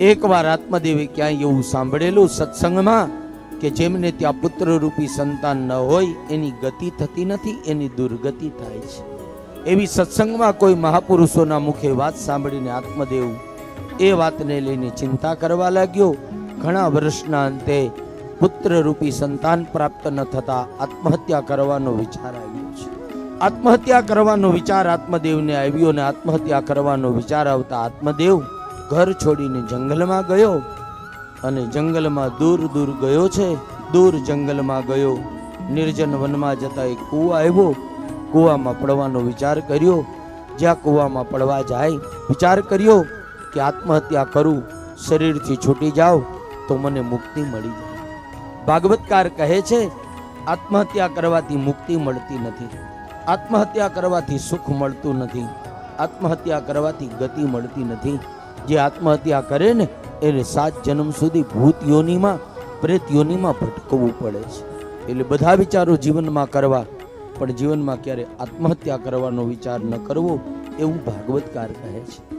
એકવાર આત્મદેવે ક્યાંય એવું સાંભળેલું સત્સંગમાં કે જેમને ત્યાં પુત્રરૂપી સંતાન ન હોય, એની ગતિ થતી નથી, એની દુર્ગતિ થાય છે. એવી સત્સંગમાં કોઈ મહાપુરુષોના મુખે વાત સાંભળીને આત્મદેવ એ વાતને લઈને ચિંતા કરવા લાગ્યો. ઘણા વર્ષના અંતે પુત્રરૂપી સંતાન પ્રાપ્ત ન થતા આત્મહત્યા કરવાનો વિચાર આવ્યો છે. આત્મહત્યા કરવાનો વિચાર આત્મદેવને આવ્યો અને આત્મહત્યા કરવાનો વિચાર આવતા આત્મદેવ ઘર છોડીને જંગલમાં ગયો અને જંગલમાં દૂર દૂર ગયો છે. દૂર જંગલમાં ગયો. નિર્જન વનમાં જતા એક કૂવા આવ્યો. કૂવામાં પડવાનો વિચાર કર્યો. જ્યાં કૂવામાં પડવા જાય, વિચાર કર્યો કે આત્મહત્યા કરું, શરીરથી છૂટી જાઉં તો મને મુક્તિ મળી જાય. ભાગવતકાર કહે છે, આત્મહત્યા કરવાથી મુક્તિ મળતી નથી. આત્મહત્યા કરવાથી સુખ મળતું નથી. આત્મહત્યા કરવાથી ગતિ મળતી નથી. જે આત્મહત્યા કરે ને, એને સાત જન્મ સુધી ભૂત યોનિમાં પ્રેત યોનિમાં ભટકવું પડે છે. એટલે બધા વિચારો જીવનમાં કરવા, પણ જીવનમાં ક્યારે આત્મહત્યા કરવાનો વિચાર ન કરવો, એવું ભાગવતકાર કહે છે.